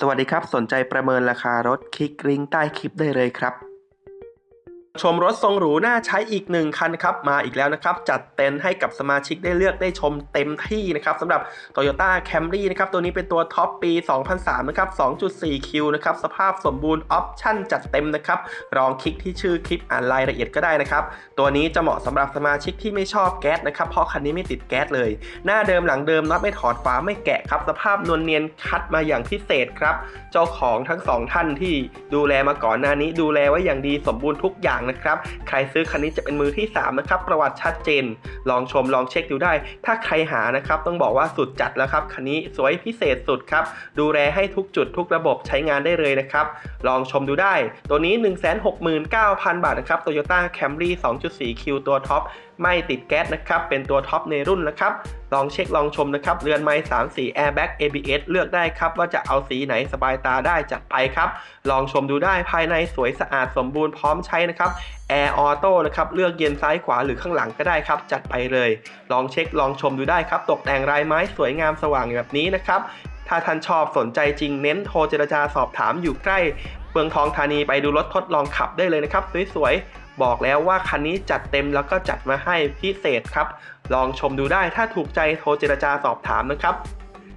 สวัสดีครับ สนใจประเมินราคารถคลิกลิงก์ใต้คลิปได้เลยครับ ชมรถทรงหรูน่าใช้อีกหนึ่งคันครับมาอีกแล้วนะครับ จัดเต็นท์ให้กับสมาชิกได้เลือกได้ชมเต็มที่นะครับสำหรับ Toyota Camry นะครับตัวนี้เป็นตัวท็อปปี 2003 นะครับ 2.4 คิวนะครับสภาพสมบูรณ์ออปชั่นจัดเต็มนะครับลองคลิกที่ชื่อคลิปอ่านรายละเอียดก็ได้นะครับ ตัวนี้จะเหมาะสำหรับสมาชิกที่ไม่ชอบแก๊สนะครับเพราะคันนี้ไม่ติดแก๊สเลย หน้าเดิมหลังเดิมน็อตไม่ถอดฝาไม่แกะครับสภาพนวลเนียนคัดมาอย่างพิเศษครับเจ้าของทั้งสองท่านที่ดูแลมาก่อนหน้านี้ดูแลไว้อย่างดีสมบูรณ์ทุกอย่างนะครับ ใครซื้อคันนี้จะเป็นมือที่ 3 นะครับ ประวัติชัดเจน ลองชมลองเช็คดูได้ ถ้าใครหานะครับ ต้องบอกว่าสุดจัดแล้วครับ คันนี้สวยพิเศษสุดครับ ดูแลให้ทุกจุดทุกระบบใช้งานได้เลยนะครับ ลองชมดูได้ ตัวนี้ 169,000 บาทนะครับ Toyota Camry 2.4 Q ตัวท็อป ไม่ติดแก๊สนะครับ เป็นตัวท็อปในรุ่นนะครับ ลองเช็คลองชมนะครับ เรือนไม้3สี Airbag ABS เลือกได้ครับ ว่าจะเอาสีไหนสบายตาได้จัดไปครับ ลองชมดูได้ภายในสวยสะอาดสมบูรณ์พร้อมใช้นะครับ Air Auto นะครับเลือกเย็นซ้ายขวาหรือข้างหลังก็ได้ครับ จัดไปเลย ลองเช็คลองชมดูได้ครับ ตกแต่งลายไม้สวยงามสว่างแบบนี้นะครับถ้าท่านชอบสนใจจริงเน้นโทรเจรจาสอบถามอยู่ใกล้ เมืองทองธานีไปดูรถทดลองขับได้เลยนะครับ สวยๆ บอกแล้วว่าคันนี้จัดเต็มแล้วก็จัดมาให้พิเศษครับ ลองชมดูได้ถ้าถูกใจโทรเจรจาสอบถามนะครับ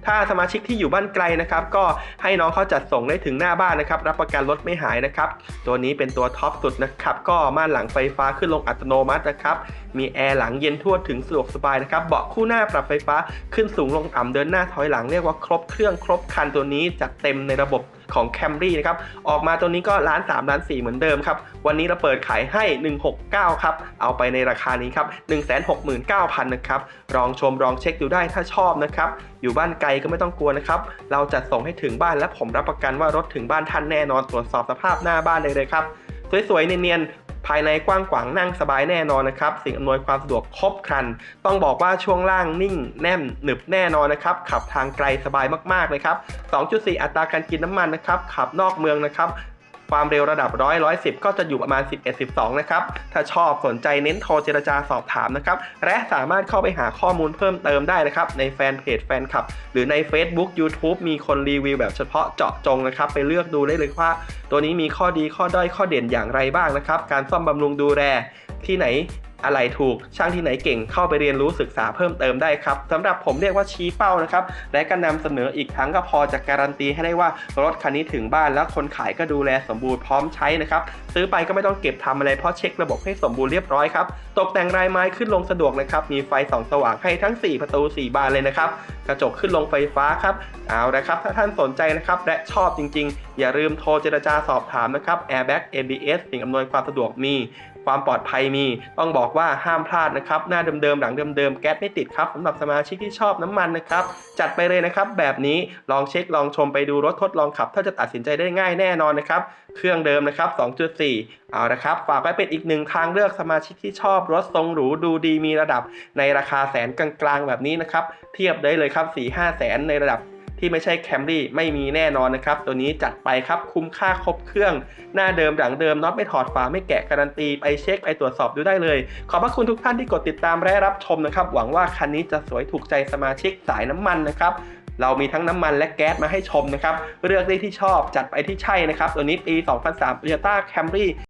ถ้าสมาชิกที่อยู่บ้านไกลนะครับก็ให้น้องเขาจัดส่งได้ถึงหน้าบ้านนะครับ รับประกันรถไม่หายนะครับ ตัวนี้เป็นตัวท็อปสุดนะครับ ก็ม่านหลังไฟฟ้าขึ้นลงอัตโนมัตินะครับ มีแอร์หลังเย็นทั่วถึงสะดวกสบายนะครับ เบาะคู่หน้าปรับไฟฟ้าขึ้นสูงลงต่ำเดินหน้าถอยหลังเรียกว่าครบเครื่องครบคันตัวนี้จัดเต็มในระบบ ของ Camry นะครับ ออกมาตัวนี้ก็ล้าน3ล้าน4เหมือนเดิมครับ วันนี้เราเปิดขายให้ 169 ครับ เอาไปในราคานี้ครับ 169,000 นะครับ ลองชมลองเช็คดูได้ถ้าชอบนะครับ อยู่บ้านไกลก็ไม่ต้องกลัวนะครับ เราจัดส่งให้ถึงบ้านและผมรับประกันว่ารถถึงบ้านท่านแน่นอนตรวจสอบสภาพหน้าบ้านเลยเลยครับ สวยๆเนียนๆ ภายในกว้างขวางนั่งสบายแน่นอนนะครับ สิ่งอำนวยความสะดวกครบครัน ต้องบอกว่าช่วงล่างนิ่งแน่นหนึบแน่นอนนะครับ ขับทางไกลสบายมากๆเลยครับ 2.4 อัตราการกินน้ำมันนะครับ ขับนอกเมืองนะครับ ความเร็วระดับ100 110ก็จะอยู่ประมาณ 11 12 นะครับ ถ้าชอบสนใจเน้นโทรเจรจาสอบถามนะครับ และสามารถเข้าไปหาข้อมูลเพิ่มเติมได้นะครับ ในแฟนเพจแฟนคลับ หรือใน Facebook YouTube มีคนรีวิวแบบเฉพาะเจาะจงนะครับ ไปเลือกดูได้เลยว่า ตัวนี้มีข้อดีข้อด้อยข้อเด่นอย่างไรบ้างนะครับ การซ่อมบำรุงดูแลที่ไหน อะไรถูก ช่างที่ไหนเก่งเข้าไปเรียนรู้ศึกษาเพิ่มเติมได้ครับสำหรับผมเรียกว่าชี้เป้านะครับและก็นำเสนออีกครั้งก็พอจะการันตีให้ได้ว่ารถคันนี้ถึงบ้านแล้วคนขายก็ดูแลสมบูรณ์พร้อมใช้นะครับซื้อไปก็ไม่ต้องเก็บทำอะไรเพราะเช็คระบบให้สมบูรณ์เรียบร้อยครับตกแต่งลายไม้ขึ้นลงสะดวกนะครับมีไฟส่องสว่างให้ทั้ง 4 ประตู 4 บานเลยนะครับกระจกขึ้นลงไฟฟ้าครับเอาละครับ ถ้าท่านสนใจนะครับและชอบจริงๆ อย่าลืมโทรเจรจาสอบถามนะครับ Airbag ABS สิ่งอำนวยความสะดวกมี ความปลอดภัยมี ต้องบอกว่าห้ามพลาดนะครับ หน้าเดิมๆ หลังเดิมๆ แก๊สไม่ติดครับสำหรับสมาชิกที่ชอบน้ำมันนะครับ จัดไปเลยนะครับ แบบนี้ลองเช็คลองชมไปดูรถทดลองขับ ถ้าจะตัดสินใจได้ง่ายแน่นอนนะครับ เครื่องเดิมนะครับ 2.4 เอาละครับ ฝากไว้เป็นอีกหนึ่งทางเลือกสมาชิกที่ชอบรถทรงหรูดูดีมีระดับในราคาแสนกลางๆ แบบนี้นะครับ เทียบได้เลยครับ4-5แสนในระดับ ที่ไม่ใช่แคมรี่ไม่มีแน่นอนนะครับ ตัวนี้จัดไปครับคุ้มค่าครบเครื่อง หน้าเดิมหลังเดิมน็อตไม่ถอดฝาไม่แกะการันตีไปเช็คไปตรวจสอบดูได้เลย ขอบพระคุณทุกท่านที่กดติดตามและรับชมนะครับ หวังว่าคันนี้จะสวยถูกใจสมาชิกสายน้ำมันนะครับเรามีทั้งน้ำมันและแก๊สมาให้ชมนะครับ เลือกได้ที่ชอบจัดไปที่ใช่นะครับ ตัวนี้ปี 2003 Toyota Camry